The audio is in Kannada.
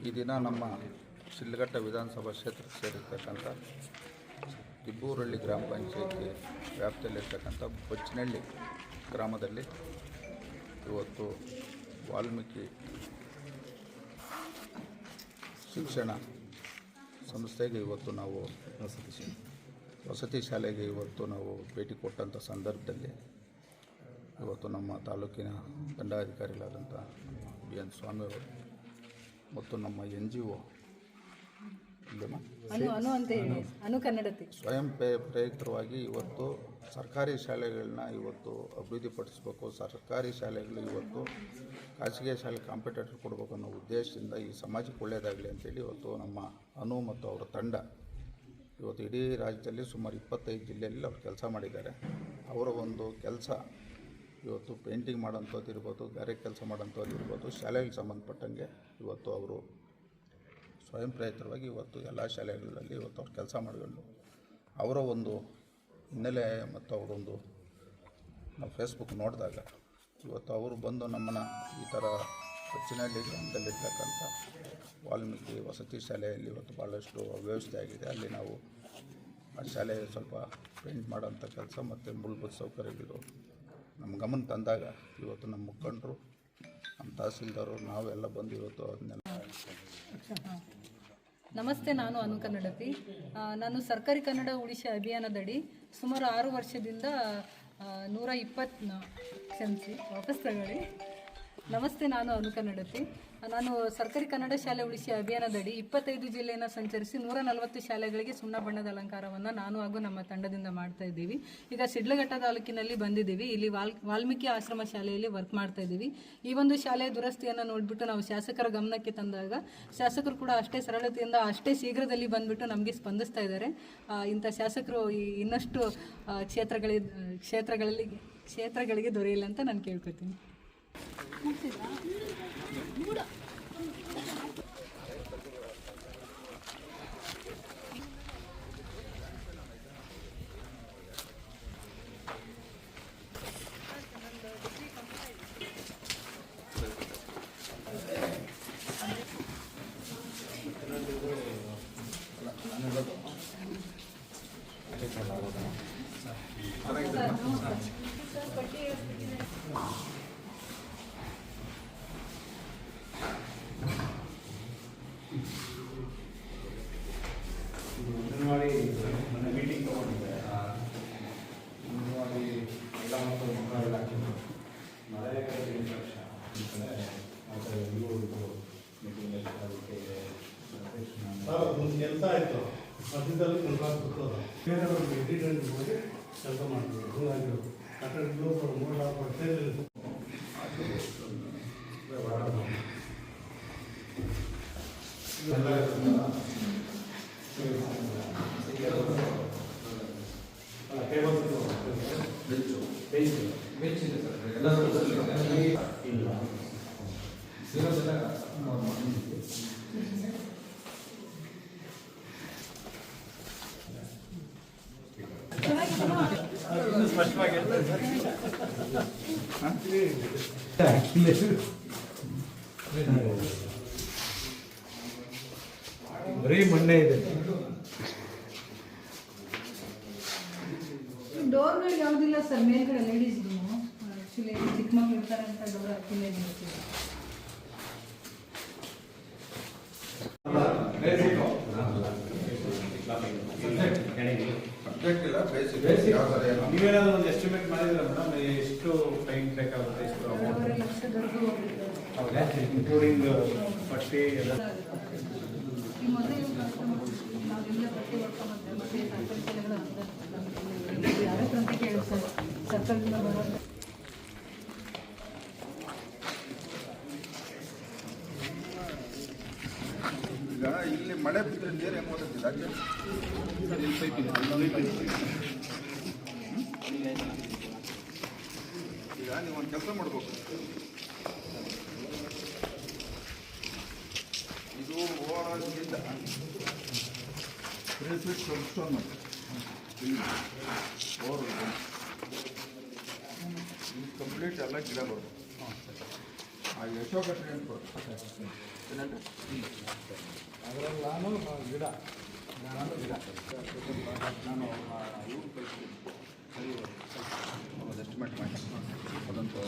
ಈ ದಿನ ನಮ್ಮ ಸಿಲ್ಲಘಟ್ಟ ವಿಧಾನಸಭಾ ಕ್ಷೇತ್ರಕ್ಕೆ ಸೇರಿರ್ತಕ್ಕಂಥ ತಿಬ್ಬೂರಳ್ಳಿ ಗ್ರಾಮ ಪಂಚಾಯತಿ ವ್ಯಾಪ್ತಿಯಲ್ಲಿರ್ತಕ್ಕಂಥ ಬಚ್ಚನಹಳ್ಳಿ ಗ್ರಾಮದಲ್ಲಿ ಇವತ್ತು ವಾಲ್ಮೀಕಿ ಶಿಕ್ಷಣ ಸಂಸ್ಥೆಗೆ ಇವತ್ತು ನಾವು ವಸತಿ ವಸತಿ ಶಾಲೆಗೆ ಇವತ್ತು ನಾವು ಭೇಟಿ ಕೊಟ್ಟಂಥ ಸಂದರ್ಭದಲ್ಲಿ ಇವತ್ತು ನಮ್ಮ ತಾಲೂಕಿನ ದಂಡಾಧಿಕಾರಿಗಳಾದಂಥ ಬಿ ಎನ್ ಸ್ವಾಮಿಯವರು ಮತ್ತು ನಮ್ಮ ಎನ್ ಜಿ ಒ ಸ್ವಯಂ ಪ್ರೇ ಪ್ರೇರಿತವಾಗಿ ಇವತ್ತು ಸರ್ಕಾರಿ ಶಾಲೆಗಳನ್ನ ಇವತ್ತು ಅಭಿವೃದ್ಧಿಪಡಿಸಬೇಕು. ಸರ್ಕಾರಿ ಶಾಲೆಗಳು ಇವತ್ತು ಖಾಸಗಿ ಶಾಲೆ ಕಾಂಪಿಟೇಟರ್ ಕೊಡಬೇಕು ಅನ್ನೋ ಉದ್ದೇಶದಿಂದ ಈ ಸಮಾಜಕ್ಕೆ ಒಳ್ಳೆಯದಾಗಲಿ ಅಂತೇಳಿ ಇವತ್ತು ನಮ್ಮ ಅನು ಮತ್ತು ಅವರ ತಂಡ ಇವತ್ತು ಇಡೀ ರಾಜ್ಯದಲ್ಲಿ ಸುಮಾರು ಇಪ್ಪತ್ತೈದು ಜಿಲ್ಲೆಯಲ್ಲಿ ಅವರು ಕೆಲಸ ಮಾಡಿದ್ದಾರೆ. ಅವರ ಒಂದು ಕೆಲಸ ಇವತ್ತು ಪೇಂಟಿಂಗ್ ಮಾಡೋಂಥದ್ದು ಇರ್ಬೋದು, ಬೇರೆ ಕೆಲಸ ಮಾಡೋಂಥದ್ದು ಇರ್ಬೋದು, ಶಾಲೆಗೆ ಸಂಬಂಧಪಟ್ಟಂಗೆ ಇವತ್ತು ಅವರು ಸ್ವಯಂ ಪ್ರೇರಿತವಾಗಿ ಇವತ್ತು ಎಲ್ಲ ಶಾಲೆಗಳಲ್ಲಿ ಇವತ್ತು ಅವ್ರು ಕೆಲಸ ಮಾಡಿಕೊಂಡು ಅವರ ಒಂದು ಹಿನ್ನೆಲೆ ಮತ್ತು ಅವರೊಂದು ನಾವು ಫೇಸ್ಬುಕ್ ನೋಡಿದಾಗ ಇವತ್ತು ಅವರು ಬಂದು ನಮ್ಮನ್ನು ಈ ಥರ ಕೊಚ್ಚಿನಲ್ಲಿ ಗ್ರಾಮದಲ್ಲಿರ್ತಕ್ಕಂಥ ವಾಲ್ಮೀಕಿ ವಸತಿ ಶಾಲೆಯಲ್ಲಿ ಇವತ್ತು ಭಾಳಷ್ಟು ವ್ಯವಸ್ಥೆ ಆಗಿದೆ. ಅಲ್ಲಿ ನಾವು ಆ ಶಾಲೆ ಸ್ವಲ್ಪ ಪೇಂಟ್ ಮಾಡೋಂಥ ಕೆಲಸ ಮತ್ತು ಮೂಲಭೂತ ಸೌಕರ್ಯಗಳು ನಮ್ಮ ಗಮನ ತಂದಾಗ ಇವತ್ತು ನಮ್ಮ ಮುಖಂಡರು, ನಮ್ಮ ತಹಸೀಲ್ದಾರು, ನಾವೆಲ್ಲ ಬಂದು ಇವತ್ತು ಅದನ್ನೆಲ್ಲ ನಮಸ್ತೆ, ನಾನು ಅನು ಕನ್ನಡತಿ. ನಾನು ಸರ್ಕಾರಿ ಕನ್ನಡ ಉಳಿಸಿ ಅಭಿಯಾನದಡಿ ಸುಮಾರು ಆರು ವರ್ಷದಿಂದ ನೂರ ಇಪ್ಪತ್ತು ಕ್ಷಮಿಸಿ, ವಾಪಸ್ ತಗೊಳ್ಳಿ. ನಮಸ್ತೆ, ನಾನು ಅನುಕನ್ನಡತಿ ನಾನು ಸರ್ಕಾರಿ ಕನ್ನಡ ಶಾಲೆ ಉಳಿಸಿ ಅಭಿಯಾನದಡಿ ಇಪ್ಪತ್ತೈದು ಜಿಲ್ಲೆಯನ್ನು ಸಂಚರಿಸಿ ನೂರ ನಲವತ್ತು ಶಾಲೆಗಳಿಗೆ ಸುಣ್ಣ ಬಣ್ಣದ ಅಲಂಕಾರವನ್ನು ನಾನು ಹಾಗೂ ನಮ್ಮ ತಂಡದಿಂದ ಮಾಡ್ತಾ ಇದ್ದೀವಿ. ಈಗ ಸಿಡ್ಲಘಟ್ಟ ತಾಲೂಕಿನಲ್ಲಿ ಬಂದಿದ್ದೀವಿ. ಇಲ್ಲಿ ವಾಲ್, ವಾಲ್ಮೀಕಿ ಆಶ್ರಮ ಶಾಲೆಯಲ್ಲಿ ವರ್ಕ್ ಮಾಡ್ತಾ ಇದ್ದೀವಿ. ಈ ಒಂದು ಶಾಲೆಯ ದುರಸ್ತಿಯನ್ನು ನೋಡಿಬಿಟ್ಟು ನಾವು ಶಾಸಕರ ಗಮನಕ್ಕೆ ತಂದಾಗ ಶಾಸಕರು ಕೂಡ ಅಷ್ಟೇ ಸರಳತೆಯಿಂದ ಅಷ್ಟೇ ಶೀಘ್ರದಲ್ಲಿ ಬಂದುಬಿಟ್ಟು ನಮಗೆ ಸ್ಪಂದಿಸ್ತಾ ಇದ್ದಾರೆ. ಇಂಥ ಶಾಸಕರು ಇನ್ನಷ್ಟು ಕ್ಷೇತ್ರಗಳಿ ಕ್ಷೇತ್ರಗಳಲ್ಲಿ ಕ್ಷೇತ್ರಗಳಿಗೆ ದೊರೆಯಿಲ್ಲ ಅಂತ ನಾನು ಕೇಳ್ಕೊತೀನಿ. Gracias. ಆಯಿತು. ಮಧ್ಯದಲ್ಲಿ ಕೆಲಸ ಕೊಡ್ತದೆ ಬೇರೆಯವ್ರಿಗೆ ಡೀಟೇಲ್ ಹೋಗಿ ಕೆಲಸ ಮಾಡ್ತೀವಿ ಹಂಗಾಗಿರೋದು. ಕಟ್ಟಡ ಮೂರು ನಾಲ್ಕು ಬರೀ ಮಣ್ಣೆ ಇದೆ. ಡೋರ್ಗಳು ಯಾವುದಿಲ್ಲ ಸರ್, ಮೇಲ್ಗಡೆ ಲೇಡೀಸ್ ಆ್ಯಕ್ಚುಲಿ ಚಿಕ್ಕ ಮಕ್ಳು ಇರ್ತಾರೆ ಅಂತ ಡೋರ್ ಹಾಕಿಲ್ಲ ಸಬ್ಜೆಕ್ಟ್ ಇಲ್ಲ ಬೇಸಿಕ್ ನೀವೇನಾದ್ರು ಒಂದು ಎಸ್ಟಿಮೇಟ್ ಮಾಡಿದ್ರೆ ಮೇಡಮ್ ಎಷ್ಟು ಟೈಮ್ ಬೇಕಾಗುತ್ತೆ ಎಷ್ಟು ಅಮೌಂಟ್ ಇನ್ಕ್ಲೂಡಿಂಗ್ ಪಟ್ಟಿ ಎಲ್ಲ? ಸರ್ಕಲ್ ಮೊದಲು ನಾವೆಲ್ಲ ಬಟ್ಟೆ ಹೊಡ್ಕೊಂಬಂದ್ರೆ ಬಟ್ಟೆ ಸರ್ಕಾರಿ ಶಾಲೆಗಳು ಅಂತ ಯಾರ ಹತ್ರ ಅಂತ ಕೇಳಿ ಸರ್ ಸರ್ಕಾರದಿಂದ ಬರೋದು ಈಗ ಇಲ್ಲಿ ಮಳೆ ಬಿದ್ದರೆ ನೀರು ಹೆಂಗೆ ಈಗ ನೀವು ಒಂದು ಕೆಲಸ ಮಾಡಬೇಕು. ಇದು ಗಿಡ್ಡ three feet stone over complete ಎಲ್ಲ ಗಿಡ ಬರುತ್ತೆ ಆ ಯಶೋಕ ಟ್ರೀ ಅಂತ ಕೊಡು. ನಾನು ಗಿಡ. ನಾನು ಗಿಡ. ನಾನು ಇವ್ರು ಸರಿ ಒಂದು ಎಸ್ಟಿಮೇಟ್ ಮಾಡಿ. ಅದೊಂದು